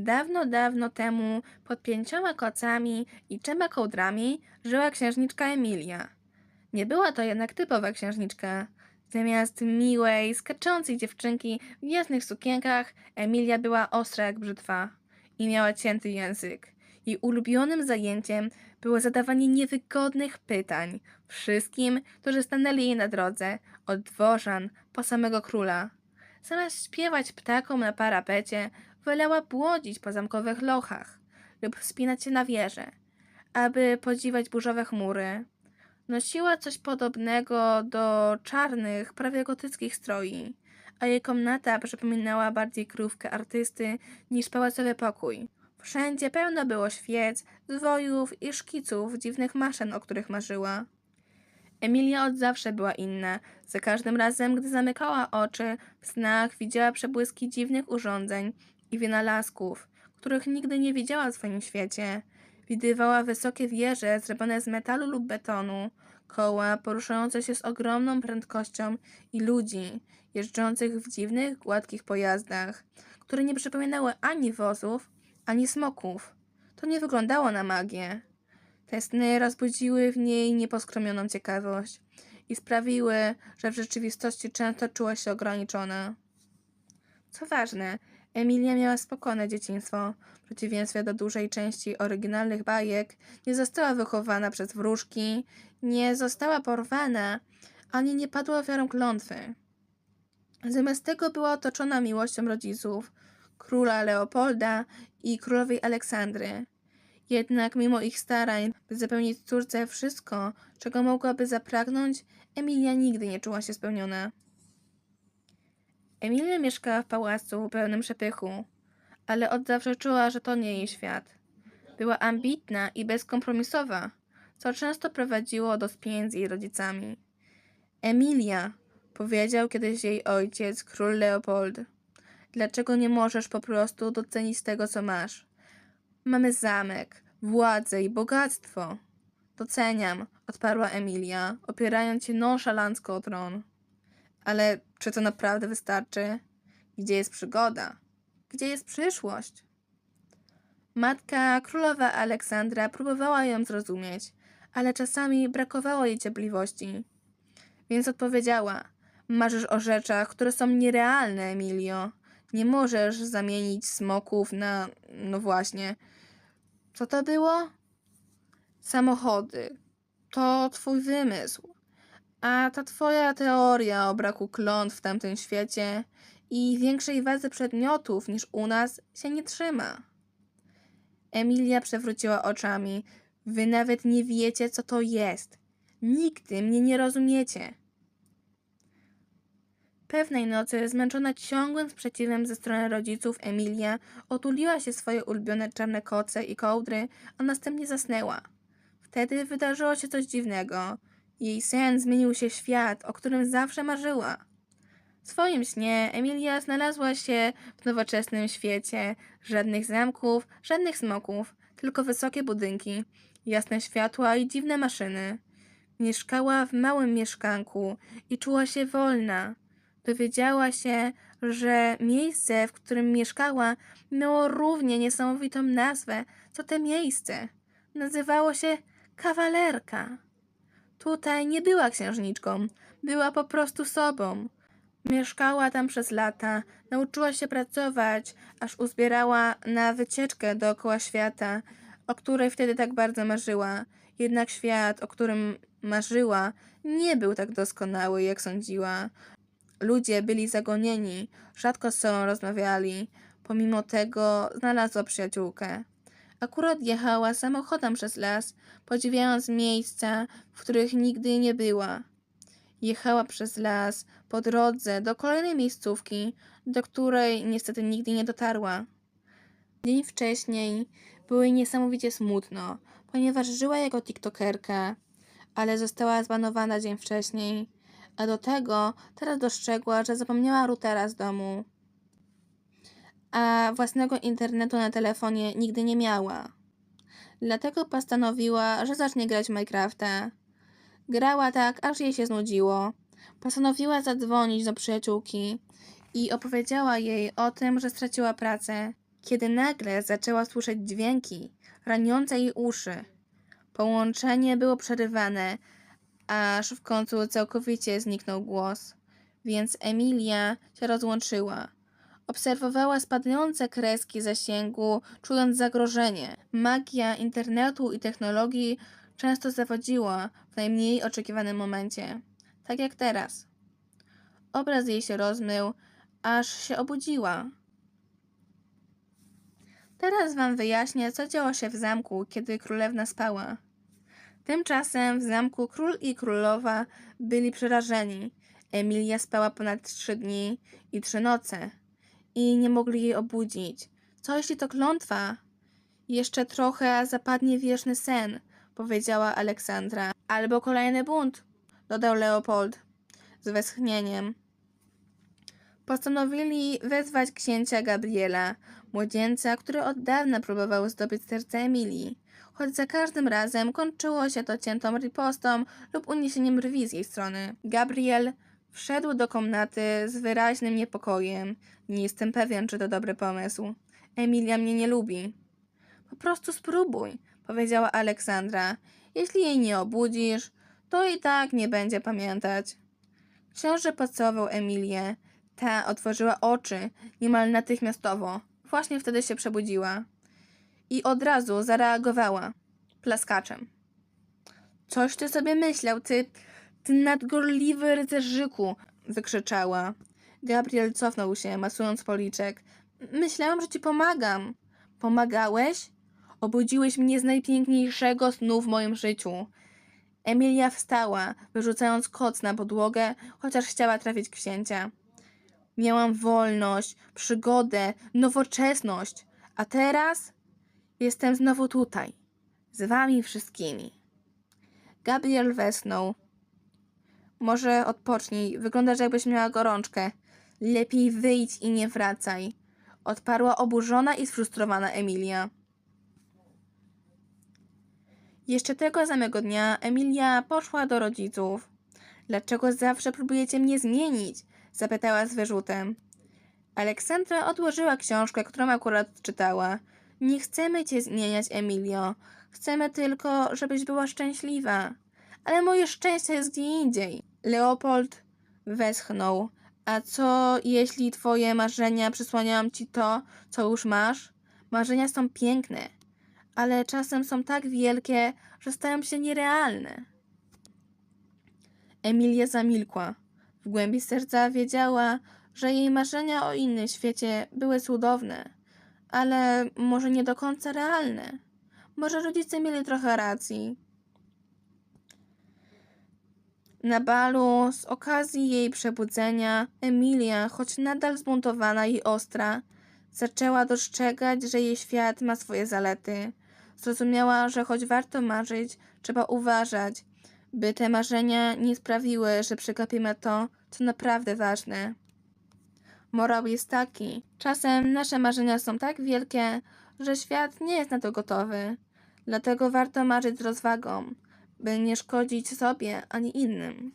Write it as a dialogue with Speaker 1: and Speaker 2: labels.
Speaker 1: Dawno, dawno temu pod pięcioma kocami i trzema kołdrami żyła księżniczka Emilia. Nie była to jednak typowa księżniczka. Zamiast miłej, skaczącej dziewczynki w jasnych sukienkach, Emilia była ostra jak brzytwa i miała cięty język. Jej ulubionym zajęciem było zadawanie niewygodnych pytań wszystkim, którzy stanęli jej na drodze, od dworzan po samego króla. Zamiast śpiewać ptakom na parapecie, wolała błodzić po zamkowych lochach lub wspinać się na wieże, aby podziwiać burzowe chmury. Nosiła coś podobnego do czarnych, prawie gotyckich stroi, a jej komnata przypominała bardziej krówkę artysty niż pałacowy pokój. Wszędzie pełno było świec, zwojów i szkiców dziwnych maszyn, o których marzyła. Emilia od zawsze była inna. Za każdym razem, gdy zamykała oczy, w snach widziała przebłyski dziwnych urządzeń i wynalazków, których nigdy nie widziała w swoim świecie. Widywała wysokie wieże zrobione z metalu lub betonu, koła poruszające się z ogromną prędkością i ludzi jeżdżących w dziwnych, gładkich pojazdach, które nie przypominały ani wozów, ani smoków. To nie wyglądało na magię. Te sny rozbudziły w niej nieposkromioną ciekawość i sprawiły, że w rzeczywistości często czuła się ograniczona. Co ważne, Emilia miała spokojne dzieciństwo. W przeciwieństwie do dużej części oryginalnych bajek, nie została wychowana przez wróżki, nie została porwana, ani nie padła ofiarą klątwy. Zamiast tego była otoczona miłością rodziców, króla Leopolda i królowej Aleksandry. Jednak mimo ich starań, by zapewnić córce wszystko, czego mogłaby zapragnąć, Emilia nigdy nie czuła się spełniona. Emilia mieszkała w pałacu pełnym przepychu, ale od zawsze czuła, że to nie jej świat. Była ambitna i bezkompromisowa, co często prowadziło do spięć z jej rodzicami. Emilia, powiedział kiedyś jej ojciec, król Leopold, dlaczego nie możesz po prostu docenić tego, co masz? Mamy zamek, władzę i bogactwo. Doceniam, odparła Emilia, opierając się nonszalancko o tron. Ale czy to naprawdę wystarczy? Gdzie jest przygoda? Gdzie jest przyszłość? Matka królowa Aleksandra próbowała ją zrozumieć, ale czasami brakowało jej cierpliwości. Więc odpowiedziała: Marzysz o rzeczach, które są nierealne, Emilio. Nie możesz zamienić smoków na. No właśnie. Co to było? Samochody. To twój wymysł. A ta twoja teoria o braku klątw w tamtym świecie i większej wadze przedmiotów niż u nas się nie trzyma. Emilia przewróciła oczami. Wy nawet nie wiecie, co to jest. Nigdy mnie nie rozumiecie. Pewnej nocy, zmęczona ciągłym sprzeciwem ze strony rodziców, Emilia otuliła się swoje ulubione czarne koce i kołdry, a następnie zasnęła. Wtedy wydarzyło się coś dziwnego. Jej sen zmienił się w świat, o którym zawsze marzyła. W swoim śnie Emilia znalazła się w nowoczesnym świecie. Żadnych zamków, żadnych smoków, tylko wysokie budynki, jasne światła i dziwne maszyny. Mieszkała w małym mieszkanku i czuła się wolna. Dowiedziała się, że miejsce, w którym mieszkała, miało równie niesamowitą nazwę, co te miejsce. Nazywało się kawalerka. Tutaj nie była księżniczką, była po prostu sobą. Mieszkała tam przez lata, nauczyła się pracować, aż uzbierała na wycieczkę dookoła świata, o której wtedy tak bardzo marzyła. Jednak świat, o którym marzyła, nie był tak doskonały, jak sądziła. Ludzie byli zagonieni, rzadko z sobą rozmawiali. Pomimo tego znalazła przyjaciółkę. Akurat jechała samochodem przez las, podziwiając miejsca, w których nigdy nie była. Jechała przez las po drodze do kolejnej miejscówki, do której niestety nigdy nie dotarła. Dzień wcześniej było jej niesamowicie smutno, ponieważ żyła jako tiktokerka, ale została zbanowana dzień wcześniej, a do tego teraz dostrzegła, że zapomniała routera z domu a własnego internetu na telefonie nigdy nie miała. Dlatego postanowiła, że zacznie grać w Minecrafta. Grała tak, aż jej się znudziło. Postanowiła zadzwonić do przyjaciółki i opowiedziała jej o tym, że straciła pracę. kiedy nagle zaczęła słyszeć dźwięki raniące jej uszy. Połączenie było przerywane, aż w końcu całkowicie zniknął głos, więc Emilia się rozłączyła. Obserwowała spadające kreski zasięgu, czując zagrożenie. Magia internetu i technologii często zawodziła w najmniej oczekiwanym momencie, tak jak teraz. Obraz jej się rozmył, aż się obudziła. Teraz wam wyjaśnię, co działo się w zamku, kiedy królewna spała. Tymczasem w zamku król i królowa byli przerażeni. Emilia spała ponad trzy dni i trzy noce i nie mogli jej obudzić. Co jeśli to klątwa? Jeszcze trochę zapadnie wieczny sen, powiedziała Aleksandra. Albo kolejny bunt, dodał Leopold z westchnieniem. Postanowili wezwać księcia Gabriela, młodzieńca, który od dawna próbował zdobyć serce Emilii, choć za każdym razem kończyło się to ciętą ripostą lub uniesieniem brwi z jej strony. Gabriel wszedł do komnaty z wyraźnym niepokojem. Nie jestem pewien, czy to dobry pomysł. Emilia mnie nie lubi. Po prostu spróbuj, powiedziała Aleksandra. Jeśli jej nie obudzisz, to i tak nie będzie pamiętać. Książę pocałował Emilię. Ta otworzyła oczy niemal natychmiastowo. Właśnie wtedy się przebudziła. I od razu zareagowała. Plaskaczem. Coś ty sobie myślał, ty, ty nadgorliwy rycerzyku, wykrzyczała. Gabriel cofnął się, masując policzek. Myślałam, że ci pomagam. Pomagałeś? Obudziłeś mnie z najpiękniejszego snu w moim życiu. Emilia wstała, wyrzucając koc na podłogę, chociaż chciała trafić księcia. Miałam wolność, przygodę, nowoczesność, a teraz jestem znowu tutaj, z wami wszystkimi. Gabriel wesnął. Może odpocznij, wyglądasz jakbyś miała gorączkę. Lepiej wyjdź i nie wracaj. Odparła oburzona i sfrustrowana Emilia. Jeszcze tego samego dnia Emilia poszła do rodziców. Dlaczego zawsze próbujecie mnie zmienić? zapytała z wyrzutem. Aleksandra odłożyła książkę, którą akurat czytała. Nie chcemy cię zmieniać, Emilio. Chcemy tylko, żebyś była szczęśliwa. Ale moje szczęście jest gdzie indziej. Leopold westchnął. A co jeśli twoje marzenia przysłaniają ci to, co już masz? Marzenia są piękne, ale czasem są tak wielkie, że stają się nierealne. Emilia zamilkła. W głębi serca wiedziała, że jej marzenia o innym świecie były cudowne, ale może nie do końca realne. Może rodzice mieli trochę racji. Na balu, z okazji jej przebudzenia, Emilia, choć nadal zbuntowana i ostra, zaczęła dostrzegać, że jej świat ma swoje zalety. Zrozumiała, że choć warto marzyć, trzeba uważać, by te marzenia nie sprawiły, że przegapimy to, co naprawdę ważne. Morał jest taki. Czasem nasze marzenia są tak wielkie, że świat nie jest na to gotowy. Dlatego warto marzyć z rozwagą, by nie szkodzić sobie ani innym.